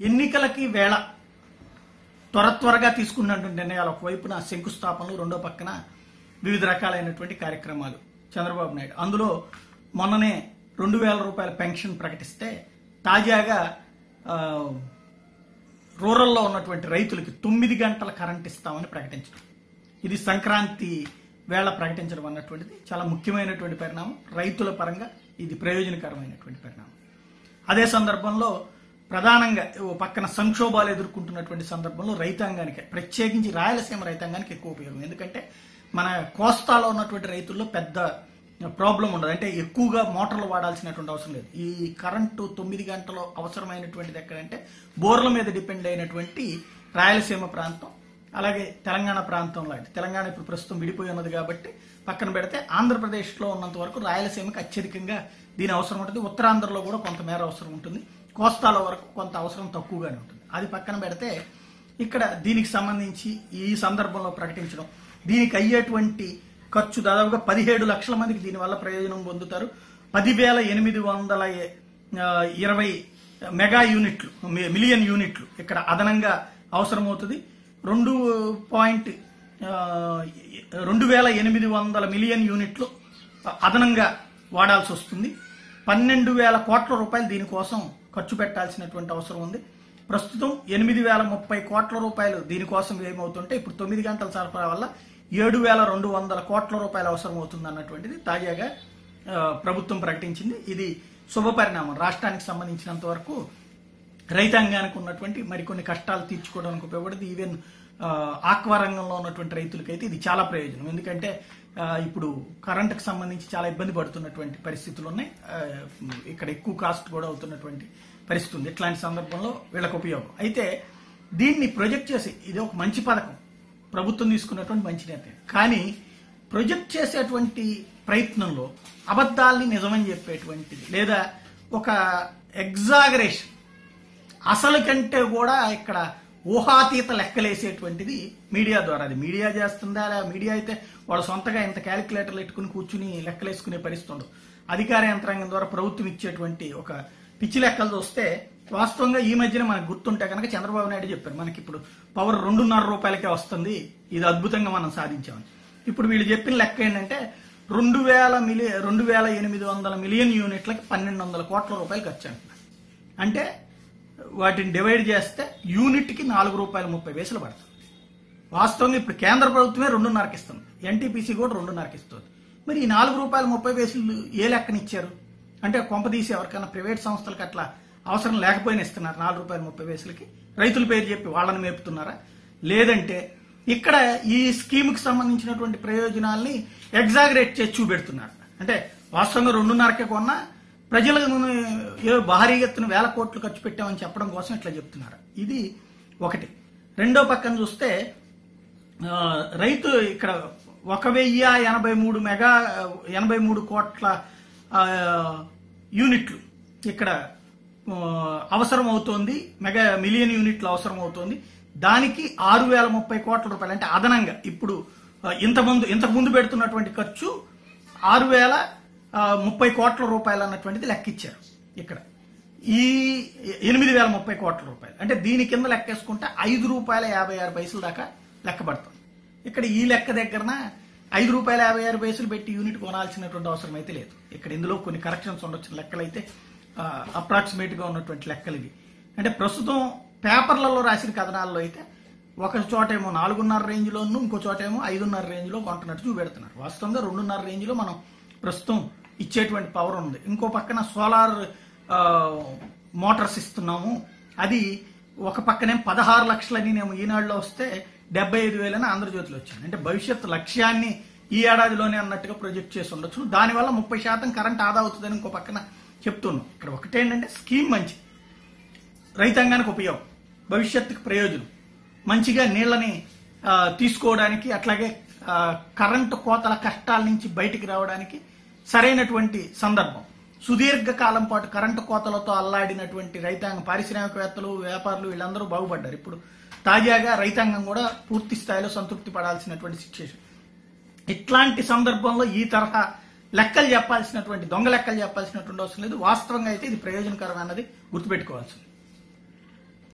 ఎన్నికలకి వేళ త్వర త్వరగా తీసుకున్నటువంటి నిర్ణయాలు ఒకవైపున శంకుస్థాపనలు రెండో పక్కన వివిధ రకాలైనటువంటి కార్యక్రమాలు. చంద్రబాబు నాయుడు. అందులో మొన్ననే రెండు వేల రూపాయల పెన్షన్ ప్రకటిస్తే తాజాగా రూరల్లో ఉన్నటువంటి రైతులకి తొమ్మిది గంటల కరెంట్ ఇస్తామని ప్రకటించడం. ఇది సంక్రాంతి వేళ ప్రకటించడం అన్నటువంటిది చాలా ముఖ్యమైనటువంటి పరిణామం. రైతుల పరంగా ఇది ప్రయోజనకరమైనటువంటి పరిణామం. అదే సందర్భంలో ప్రధానంగా ఓ పక్కన సంక్షోభాలు ఎదుర్కొంటున్నటువంటి సందర్భంలో రైతాంగానికి ప్రత్యేకించి రాయలసీమ రైతాంగానికి ఎక్కువ ఉపయోగం. ఎందుకంటే మన కోస్తాలో ఉన్నటువంటి రైతుల్లో పెద్ద ప్రాబ్లం ఉండదు. అంటే ఎక్కువగా మోటార్లు వాడాల్సినటువంటి అవసరం లేదు. ఈ కరెంటు తొమ్మిది గంటలు అవసరమైనటువంటిది ఎక్కడంటే బోర్ల మీద డిపెండ్ అయినటువంటి రాయలసీమ ప్రాంతం అలాగే తెలంగాణ ప్రాంతంలో లాంటి. తెలంగాణ ఇప్పుడు ప్రస్తుతం విడిపోయి ఉన్నది కాబట్టి పక్కన పెడితే ఆంధ్రప్రదేశ్లో ఉన్నంత వరకు రాయలసీమకి అత్యధికంగా దీని అవసరం ఉంటుంది. ఉత్తరాంధ్రలో కూడా కొంతమేర అవసరం ఉంటుంది. కోస్తాల వరకు కొంత అవసరం తక్కువగానే ఉంటుంది. అది పక్కన పెడితే ఇక్కడ దీనికి సంబంధించి ఈ సందర్భంలో ప్రకటించడం. దీనికి అయ్యేటువంటి ఖర్చు దాదాపుగా పదిహేడు లక్షల మందికి దీనివల్ల ప్రయోజనం పొందుతారు. పదివేల ఎనిమిది వందల ఇరవై మెగా యూనిట్లు మి- మిలియన్ యూనిట్లు ఇక్కడ అదనంగా అవసరమవుతుంది. రెండు పాయింట్ రెండు వేల ఎనిమిది వందల మిలియన్ యూనిట్లు అదనంగా వాడాల్సి వస్తుంది. పన్నెండు వేల కోట్ల రూపాయలు దీనికోసం ఖర్చు పెట్టాల్సినటువంటి అవసరం ఉంది. ప్రస్తుతం ఎనిమిది వేల ముప్పై కోట్ల రూపాయలు దీనికోసం ఏమవుతుంటే ఇప్పుడు తొమ్మిది గంటల సరఫరా వల్ల ఏడు వేల రెండు వందల కోట్ల రూపాయలు అవసరం అవుతుంది అన్నటువంటిది తాజాగా ప్రభుత్వం ప్రకటించింది. ఇది శుభ పరిణామం రాష్ట్రానికి సంబంధించినంత వరకు రైతాంగానికి ఉన్నటువంటి మరికొన్ని కష్టాలు తీర్చుకోవడానికి ఉపయోగపడదు ఈవెన్ ఆ, ఆక్వా రంగంలో ఉన్నటువంటి రైతులకైతే ఇది చాలా ప్రయోజనం. ఎందుకంటే ఇప్పుడు కరెంటుకు సంబంధించి చాలా ఇబ్బంది పడుతున్నటువంటి పరిస్థితులు ఉన్నాయి. ఇక్కడ ఎక్కువ కాస్ట్ కూడా అవుతున్నటువంటి పరిస్థితి ఉంది. ఇట్లాంటి సందర్భంలో వీళ్ళకి ఉపయోగం. అయితే దీన్ని ప్రొజెక్ట్ చేసి ఇది ఒక మంచి పథకం. ప్రభుత్వం తీసుకున్నటువంటి మంచి నిర్ణయం. కానీ ప్రొజెక్ట్ చేసేటువంటి ప్రయత్నంలో అబద్ధాలని నిజమని చెప్పేటువంటిది లేదా ఒక ఎగ్జాగరేషన్ అసలు కంటే కూడా ఇక్కడ ఊహాతీత లెక్కలేసేటువంటిది మీడియా ద్వారా. అది మీడియా చేస్తుందా లేదా? మీడియా అయితే వాళ్ళు సొంతగా ఇంత క్యాలిక్యులేటర్లు పెట్టుకుని కూర్చుని లెక్కలేసుకునే పరిస్థితి ఉండదు. అధికార యంత్రాంగం ద్వారా ప్రభుత్వం ఇచ్చేటువంటి ఒక పిచ్చి లెక్కలు చూస్తే వాస్తవంగా ఈ మధ్యన మనకు గుర్తుంటే కనుక చంద్రబాబు నాయుడు చెప్పారు. మనకి ఇప్పుడు పవర్ రెండున్నర రూపాయలకే వస్తుంది. ఇది అద్భుతంగా మనం సాధించామని ఇప్పుడు వీళ్ళు చెప్పిన లెక్క ఏంటంటే రెండు వేల మిలియన్ రెండు వేల ఎనిమిది వందల మిలియన్ యూనిట్లకి పన్నెండు వందల కోట్ల రూపాయలు ఖర్చు అంటున్నారు. అంటే వాటిని డివైడ్ చేస్తే యూనిట్కి నాలుగు రూపాయల ముప్పై వేసులు పడుతుంది. వాస్తవంగా ఇప్పుడు కేంద్ర ప్రభుత్వమే రెండున్నరకి ఇస్తుంది. ఎన్టీపీసీ కూడా రెండున్నరకి ఇస్తుంది. మరి ఈ నాలుగు రూపాయల ముప్పై వేసులు ఏ లెక్కన ఇచ్చారు? అంటే కొంపదీసి ఎవరికైనా ప్రైవేట్ సంస్థలకు అట్లా అవసరం లేకపోయినా ఇస్తున్నారు నాలుగు రూపాయల ముప్పై వేసులకి. రైతుల పేరు చెప్పి వాళ్ళని మేపుతున్నారా? లేదంటే ఇక్కడ ఈ స్కీమ్కి సంబంధించినటువంటి ప్రయోజనాల్ని ఎగ్జాగరేట్ చేసి చూపెడుతున్నారు. అంటే వాస్తవంగా రెండున్నరకే కొన్నా ప్రజలను ఏదో భారీ ఎత్తున వేల కోట్లు ఖర్చు పెట్టామని చెప్పడం కోసం ఇట్లా చెప్తున్నారు. ఇది ఒకటి. రెండో పక్కన చూస్తే రైతు ఇక్కడ ఒక వెయ్యి ఎనభై మూడు మెగా ఎనభై మూడు కోట్ల యూనిట్లు ఇక్కడ అవసరం అవుతోంది మెగా మిలియన్ యూనిట్లు అవసరం అవుతోంది దానికి ఆరు వేల ముప్పై కోట్ల రూపాయలు. అంటే అదనంగా ఇప్పుడు ఆ, ఇంతకుముందు ఇంతకు ముందు పెడుతున్నటువంటి ఖర్చు ఆరు వేల ముప్పై కోట్ల రూపాయలు అన్నటువంటిది లెక్కిచ్చారు ఇక్కడ. ఈ ఎనిమిది వేల ముప్పై కోట్ల రూపాయలు. అంటే దీని కింద లెక్కేసుకుంటే ఐదు రూపాయల యాభై ఆరు పైసలు దాకా లెక్కబడుతుంది ఇక్కడ ఈ లెక్క దగ్గరన ఐదు రూపాయల యాభై ఆరు పైసలు పెట్టి యూనిట్ కొనాల్సినటువంటి అవసరం అయితే లేదు. ఇక్కడ ఇందులో కొన్ని కరెక్షన్స్ ఉండొచ్చిన లెక్కలు అయితే అప్రాక్సిమేట్గా ఉన్నటువంటి లెక్కలు ఇవి. అంటే ప్రస్తుతం పేపర్లలో రాసిన కథనాల్లో అయితే ఒక చోటేమో నాలుగున్నర రేంజ్లోను ఇంకో చోటేమో ఐదున్నర రేంజ్లో కొంటున్నట్టు చూపెడుతున్నారు. వాస్తవంగా రెండున్నర రేంజ్లో మనం ప్రస్తుతం ఇచ్చేటువంటి పవర్ ఉంది. ఇంకో పక్కన సోలార్ మోటార్స్ ఇస్తున్నాము. అది ఒక పక్కనే పదహారు లక్షలని నేను ఈనాడులో వస్తే డెబ్బై ఐదు వేలని ఆంధ్రజ్యోతిలో వచ్చాను. అంటే భవిష్యత్ లక్ష్యాన్ని ఈ ఏడాదిలోనే అన్నట్టుగా ప్రొజెక్ట్ చేసి ఉండొచ్చు. దానివల్ల ముప్పై శాతం కరెంట్ ఆదా అవుతుందని ఇంకో పక్కన చెప్తున్నాం ఇక్కడ ఒకటేంటంటే స్కీమ్ మంచి. రైతాంగానికి ఉపయోగం. భవిష్యత్తుకు ప్రయోజనం. మంచిగా నీళ్ళని తీసుకోవడానికి అట్లాగే కరెంటు కోతల కష్టాల నుంచి బయటికి రావడానికి సరైనటువంటి సందర్భం. సుదీర్ఘకాలం పాటు కరెంటు కోతలతో అల్లాడినటువంటి రైతాంగం పారిశ్రామికవేత్తలు వ్యాపారులు వీళ్ళందరూ బాగుపడ్డారు. ఇప్పుడు తాజాగా రైతాంగం కూడా పూర్తి స్థాయిలో సంతృప్తి పడాల్సినటువంటి సిచ్యుయేషన్ ఇట్లాంటి సందర్భంలో ఈ తరహా లెక్కలు చెప్పాల్సినటువంటి దొంగ లెక్కలు చెప్పాల్సినటువంటి అవసరం లేదు. వాస్తవంగా అయితే ఇది ప్రయోజనకరం అన్నది గుర్తుపెట్టుకోవాల్సింది.